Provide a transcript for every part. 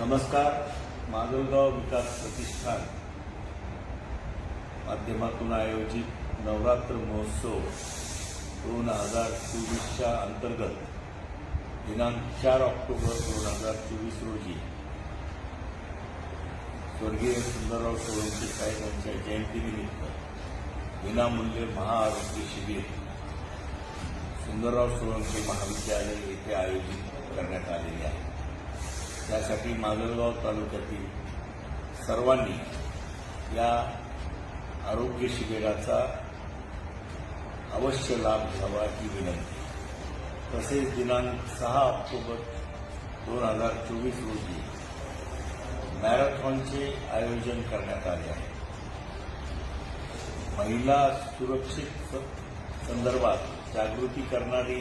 नमस्कार माधवगाव विकास प्रतिष्ठान माध्यमातून आयोजित नवरात्र महोत्सव दोन हजार चोवीसच्या अंतर्गत दिनांक चार ऑक्टोबर दोन हजार चोवीस रोजी. स्वर्गीय सुंदरराव सोळंके साहेब यांच्या जयंतीनिमित्त विनामूल्य महाआरोग्य शिबिर सुंदरराव सोळंके महाविद्यालय येथे आयोजित करण्यात आले. त्यासाठी माजलगाव तालुक्यातील सर्वांनी या आरोग्य शिबिराचा अवश्य लाभ घ्यावा ही विनंती. तसेच दिनांक सहा ऑक्टोबर दोन हजार चोवीस रोजी मॅरेथॉनचे आयोजन करण्यात आले आहे. महिला सुरक्षित संदर्भात जागृती करणारी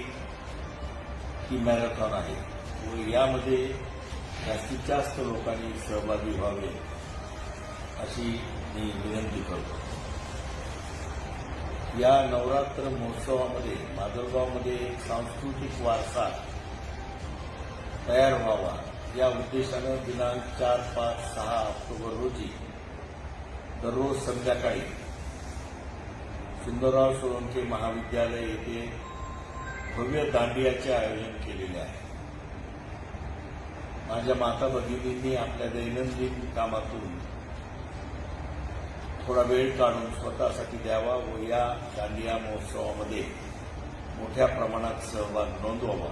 ही मॅरेथॉन आहे व यामध्ये जास्तीत जास्त लोकांनी सहभागी व्हावे अशी मी विनंती करतो. या नवरात्र महोत्सवामध्ये माजलगावमध्ये एक सांस्कृतिक वारसा तयार व्हावा या उद्देशानं दिनांक चार पाच सहा ऑक्टोबर रोजी दररोज संध्याकाळी सुंदरराव सोळंके महाविद्यालय येथे भव्य दांडियाचे आयोजन केलेले आहे. माझ्या माता भगिनींनी आपल्या दैनंदिन कामातून थोडा वेळ काढून स्वतःसाठी द्यावा व या दांडिया महोत्सवामध्ये मोठ्या प्रमाणात सहभाग नोंदवावा.